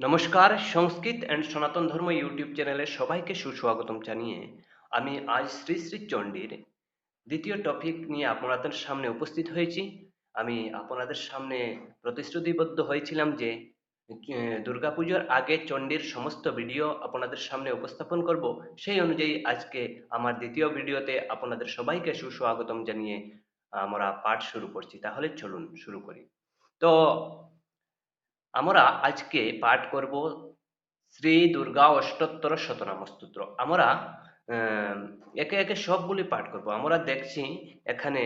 নমস্কার, সংস্কৃত অ্যান্ড সনাতন ধর্ম ইউটিউব চ্যানেলে সবাইকে সুস্বাগতম জানিয়ে আমি আজ শ্রী শ্রী চণ্ডীর দ্বিতীয় টপিক নিয়ে আপনাদের সামনে উপস্থিত হয়েছি। আমি আপনাদের সামনে প্রতিশ্রুতিবদ্ধ হয়েছিলাম যে দুর্গাপুজোর আগে চণ্ডীর সমস্ত ভিডিও আপনাদের সামনে উপস্থাপন করব। সেই অনুযায়ী আজকে আমার দ্বিতীয় ভিডিওতে আপনাদের সবাইকে সুস্বাগতম জানিয়ে আমরা পাঠ শুরু করছি। তাহলে চলুন শুরু করি। তো আমরা আজকে পাঠ করব শ্রী দুর্গা অষ্টোত্তর শতনাম স্তোত্র। আমরা একে একে সবগুলি পাঠ করব। আমরা দেখছি এখানে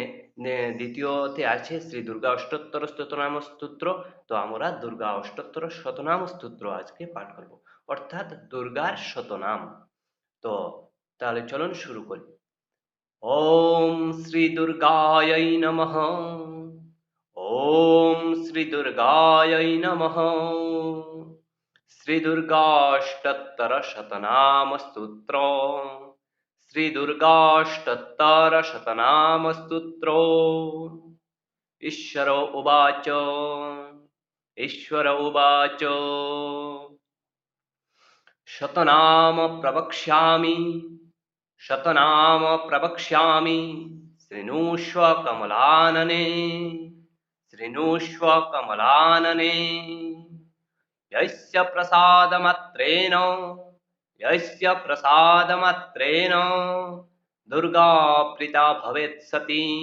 দ্বিতীয়তে আছে শ্রী দুর্গা অষ্টোত্তর শতনাম স্তোত্র। তো আমরা দুর্গা অষ্টোত্তর শতনাম স্তোত্র আজকে পাঠ করব। অর্থাৎ দুর্গার শতনাম। তো তাহলে চলুন শুরু করি। ওম শ্রী দুর্গায় নমঃ श्रीदुर्गायै नमः। श्रीदुर्गाष्टोत्तरशतनामस्तोत्र। श्रीदुर्गाष्टोत्तरशतनामस्तोत्र। ईश्वर उवाच। ईश्वर उवाच। शतनाम प्रवक्ष्यामि शतनाम प्रवक्ष्यामि शृणुष्व कमलानने शृणुष्व कमलानने। यस्य प्रसादमत्रेण यस्य प्रसादमत्रेण, दुर्गा प्रीता भवेत् सती,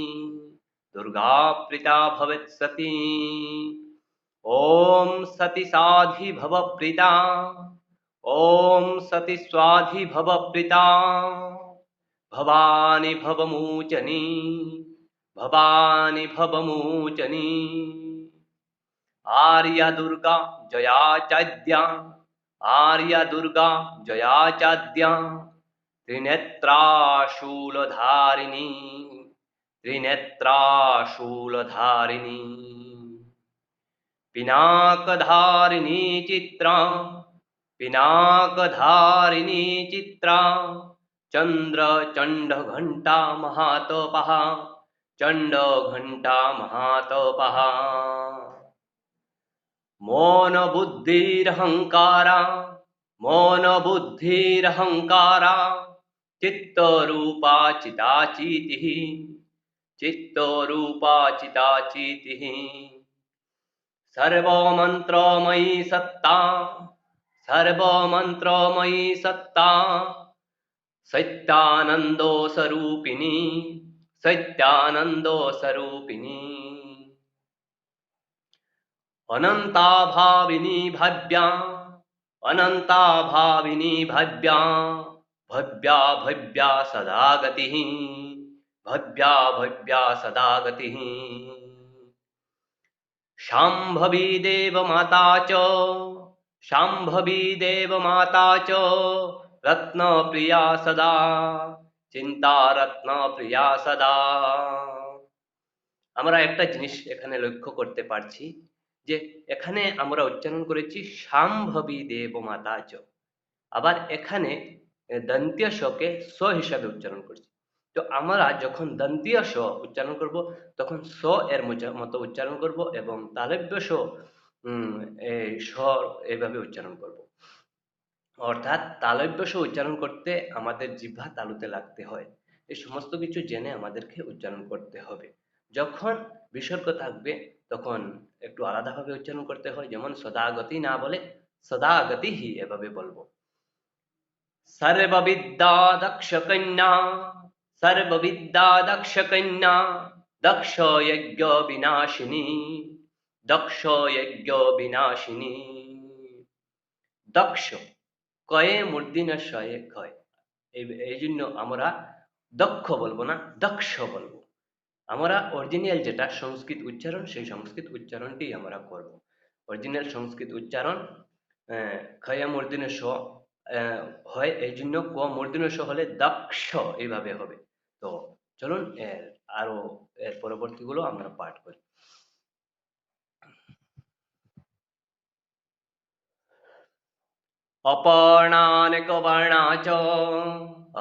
दुर्गा प्रीता भवेत् सती। ॐ सति साधि भव प्रीता, ॐ सति स्वाधि भव प्रीता। भवानि भवमूचनी भवानि भवमूचनी। आर्या दुर्गा जया चाद्या आर्या दुर्गा जया चाद्या त्रिनेत्राशूलधारिणी त्रिनेत्राशूलधारिणी। पिनाकधारिणी चित्रा पिनाकधारिणी चित्रा, चन्द्रचण्डघण्टा महातपः। चण्डघण्टा महातपः मौनबुद्धिरहङ्कारा मौनबुद्धिरहङ्कारा चित्तरूपा चिताचितिः चित्तरूपा चिताचितिः सर्वमन्त्रमयी सत्ता सर्वमन्त्रमयी सत्ता। सत्यानन्दो स्वरूपिणी सत्यानन्दो स्वरूपिणी। अनन्ता भाविनी भव्या अनन्ता भाविनी भव्या भव्या भव्या सदा गतिः भव्या भव्या सदा गतिः शाम्भवी देवमाता च, शाम्भवी देवमाता च, रत्नप्रिया सदा। চিন্তা রত্ন প্রিয়া সদা। আমরা একটা জিনিস এখানে লক্ষ্য করতে পারছি যে এখানে আমরা উচ্চারণ করেছি, সাম্ভবী দেব মাতা চ। আবার এখানে দন্তীয় শকে স হিসাবে উচ্চারণ করছি। তো আমরা যখন দন্তীয় স উচ্চারণ করব, তখন স এর মতো উচ্চারণ করব এবং তালব্য স এইভাবে উচ্চারণ করব। অর্থাৎ তালব্য স উচ্চারণ করতে আমাদের জিহ্বা তালুতে লাগতে হয়। এই সমস্ত কিছু জেনে আমাদেরকে উচ্চারণ করতে হবে। যখন বিসর্গ থাকবে, তখন একটু আলাদাভাবে উচ্চারণ করতে হয়, যেমন সদাগতি না বলে সদাগতি হি এভাবে বলব। সর্ববিদ্যা দক্ষ কন্যা সর্ববিদ্যা দক্ষ কন্যা দক্ষ যজ্ঞ বিনাশিনী দক্ষ যজ্ঞ বিনাশিনী। দক্ষ কয়ে মূর্ধন্য শয়ে কয় এই জন্য আমরা দক্ষ বলব না, দক্ষ বলব। আমরা অরিজিনাল যেটা সংস্কৃত উচ্চারণ, সেই সংস্কৃত উচ্চারণটি আমরা করব। অরিজিনাল সংস্কৃত উচ্চারণ খয়া মূর্ধন্য স হয়, এই জন্য ক মূর্ধন্য স হলে দক্ষ এইভাবে হবে। তো চলুন, এর আরও, এর পরবর্তীগুলো আমরা পাঠ করি। अपर्णानेक वर्णाच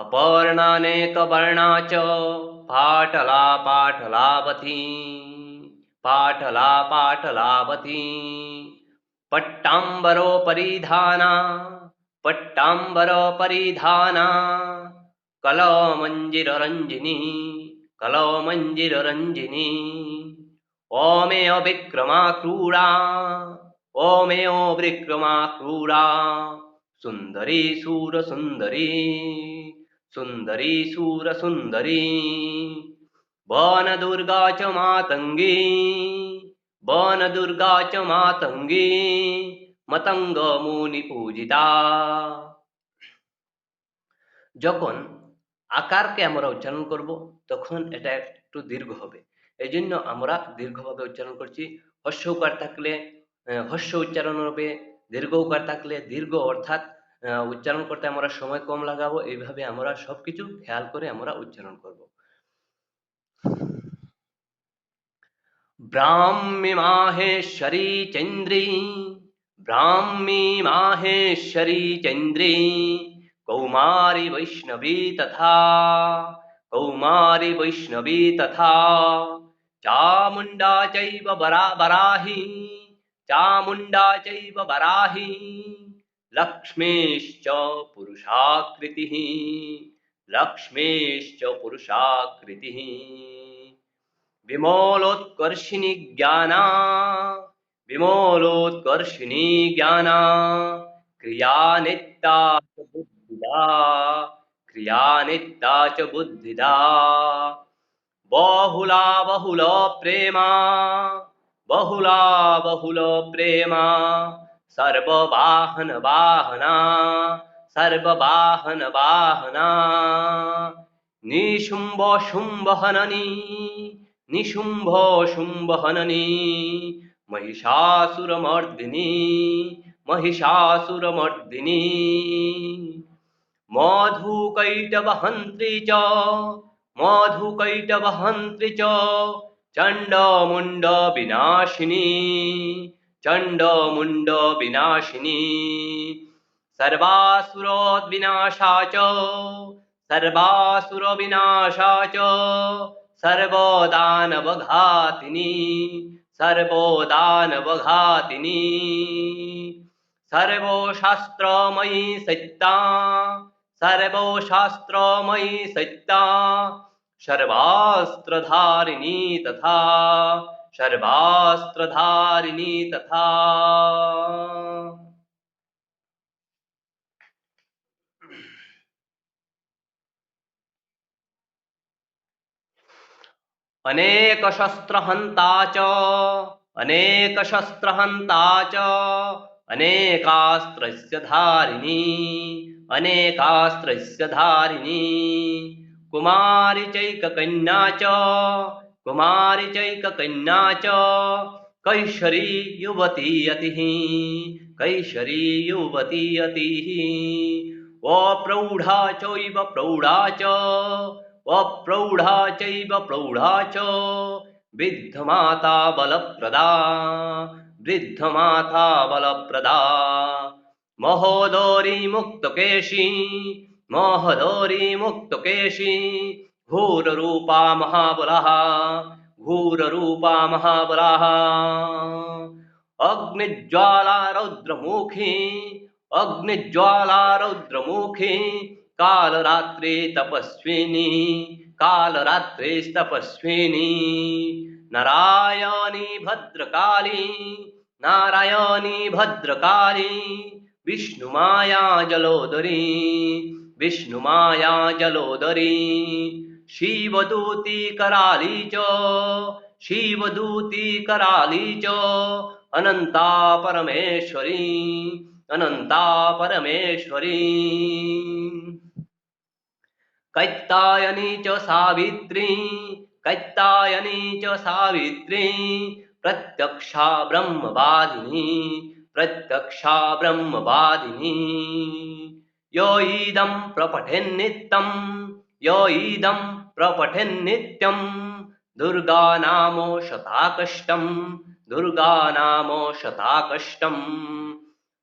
अपर्णानेक वर्णाच पाठला पाठलावती पाठला परिधा पट्टाम्बरो परिधाना कल परिधाना कलमञ्जिररञ्जिनी कलमञ्जिररञ्जिनी ओमे विक्रमा क्रूरा ओमेयो विक्रमा क्रूरा সুন্দরী সুর সুন্দরী সুন্দরী সুর সুন্দরী বন দুর্গা চ মাতঙ্গী বন দুর্গা চ মাতঙ্গী, মতঙ্গ মুনি পূজিতা। যখন আকারকে আমরা উচ্চারণ করব, তখন এটা একটু দীর্ঘ হবে। এই জন্য আমরা দীর্ঘভাবে উচ্চারণ করছি। হস্য উকার থাকলে হস্য উচ্চারণ হবে দীর্ঘ উকার থাকলে দীর্ঘ অর্থাৎ উচ্চারণ করতে আমরা সময় কম লাগাবো, এইভাবে আমরা সবকিছু খেয়াল করে আমরা উচ্চারণ করব। ব্রাহ্মী মাহেশ্বরী চন্দ্রী, ব্রাহ্মী মাহেশ্বরী চন্দ্রী, কৌমারী বৈষ্ণবী তথা, কৌমারী বৈষ্ণবী তথা, চামুণ্ডা চৈব বরা, বরাহী। चामुण्डा चैव वराही, लक्ष्मीश्च पुरुषाकृतिः लक्ष्मीश्च पुरुषाकृतिः। विमोलोत्कर्षिणी ज्ञाना विमोलोत्कर्षिणी ज्ञाना, क्रिया नित्या च बुद्धिदा, क्रिया नित्या च बुद्धिदा। बहुला बहुल प्रेमा बहुला बहुल प्रेमा सर्ववाहन वाहना सर्ववाहन वाहना निशुम्भ शुम्भ हननी निशुम्भ शुम्भ हननी महिषासुरमर्दिनी महिषासुरमर्दिनी मधुकैटवहन्त्री च मधुकैटवहन्त्री च चण्डमुण्डविनाशिनी चण्डमुण्डविनाशिनी सर्वासुरोद्विनाशा च सर्वासुरविनाशा च सर्वदानवघातिनी सर्वदानवघातिनी। सर्वशास्त्रमयी सत्ता सर्वशास्त्रमयी सत्ता सर्वास्त्रधारिणी तथा सर्वास्त्रधारिणी तथा। अनेकशस्त्रहन्ता च अनेकशस्त्रहन्ता च अनेकास्त्रस्य धारिणी अनेकास्त्रस्य धारिणी। कुमारी चैककन्या च। कुमारी चैककन्या च। कैशरी युवती यतिः। कैशरी युवती यतिः। अप्रौढा चैव प्रौढा च। अप्रौढा चैव प्रौढा च। वृद्धमाता वृद्धमाता बलप्रदा। महोदरी मुक्तकेशी। महोदरी मुक्तकेशी घोररूपा महाबलः घोररूपा महाबलः। अग्निज्वाला रौद्रमुखी अग्निज्वाला रौद्रमुखी कालरात्रे तपस्विनी कालरात्रे तपस्विनी नारायणी भद्रकाली नारायणी भद्रकाली, विष्णुमाया जलोदरी विष्णुमाया जलोदरी शिवदूती कराली च शिवदूती कराली च अनन्ता परमेश्वरी अनन्ता परमेश्वरी। कैत्तायनी च सावित्री कैत्तायनी च सावित्री प्रत्यक्षा ब्रह्मवादिनी प्रत्यक्षा ब्रह्मवादिनी यो इदं प्रपठेन्नित्यं, यो इदं प्रपठेन्नित्यं दुर्गा नामो शताकष्टं दुर्गा नामो शताकष्टं।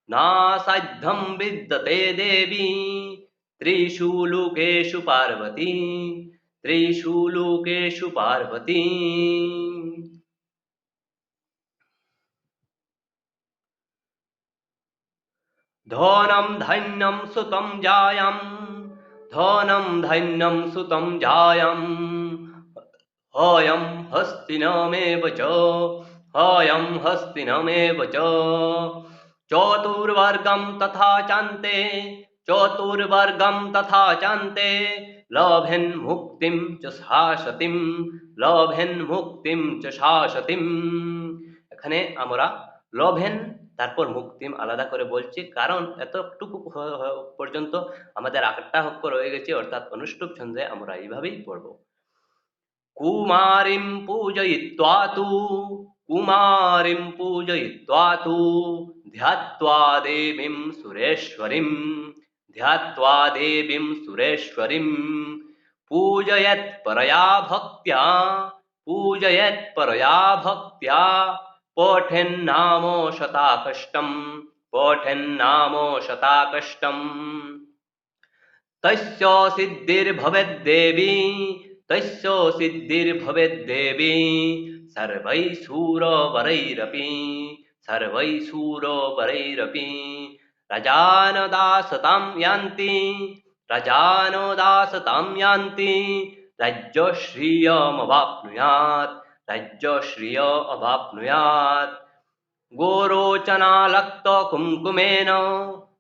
नासाध्यं विद्यते देवी, त्रिषु लोकेषु पार्वती, त्रिषु पार्वती। ধনম ধান্যম সুতম জায়াম ধনম ধান্যম সুতম জায়াম হয়ম হস্তিনমেব চ হয়ম হস্তিনমেব চ চতুর্বর্গম তথা চান্তে চতুর্বর্গম তথা চান্তে লভেন মুক্তিম চ শাসতিম লভেন মুক্তিম চ শাসতিম এখানে আমরা লভেন তারপর মুক্তিম আলাদা করে বলছি কারণ এতটুকু হ- হ- পর্যন্ত আমাদের আটটা অক্ষর রয়ে গেছে অর্থাৎ অনুষ্টুপ ছন্দে আমরা এইভাবেই পড়ব কুমারিম পূজয়িত্বা তু কুমারিম পূজয়িত্বা তু ধ্যাত্বা দেবীম সুরেশ্বরীম ধ্যাত্বা দেবীম সুরেশ্বরীম पूजयत् परया भक्त्या पूजयत् परया भक्त्या पठन्नामो शताकष्टम् पठन्नामो शताकष्टम्। तस्य सिद्धिर्भवेद्देवी तस्य सिद्धिर्भवेद्देवी सर्वैः सर्वैः रजानदासतां यान्ति रजानदासतां यान्ति रजश्रिय अवाप्नुयात्। गोरोचनालक्त कुङ्कुमेन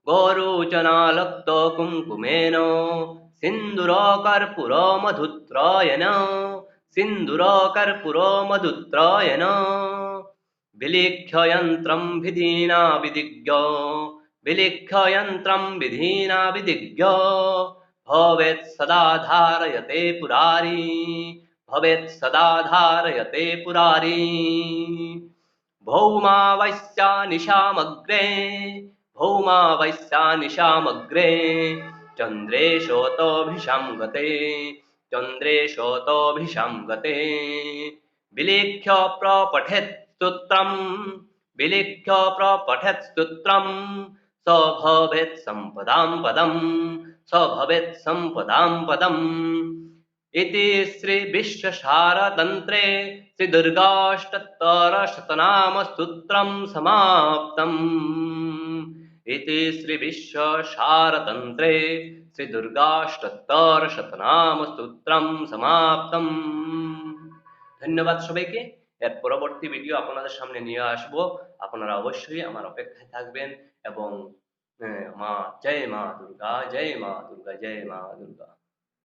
गोरोचनालक्त कुङ्कुमेन सिन्दूर मधुत्रायन मधुत्राय मधुत्रायन। विलिख्ययन्त्रं विधिना विधिज्ञ विलिख्ययन्त्रं विधिना विधिज्ञ। भवेत् सदा धारयते पुरारी भवेत् सदा धारयते पुरारी। भौमावस्या निशामग्रे भौमावस्या निशामग्रे चन्द्रे शोतोभिषां गते चन्द्रे शोतोभिषां गते विलिख्य प्रपठेत् स्तोत्रम् विलिख्य प्रपठेत् स्तोत्रम् स भवेत् सम्पदां पदम् स भवेत् सम्पदां पदम् इति श्रीविश्वशारतन्त्रे श्रीदुर्गाष्टोत्तरशतनामस्तोत्रं समाप्तम् इति श्रीविश्वशारतन्त्रे শ্রীদুর্গাষ্টত্তরশতনামস্তোত্রম সমাপ্তম ধন্যবাদ সবাইকে এর পরবর্তী ভিডিও আপনাদের সামনে নিয়ে আসব আপনারা অবশ্যই আমার অপেক্ষায় থাকবেন এবং আহ, মা জয় মা দুর্গা জয় মা দুর্গা জয় মা দুর্গা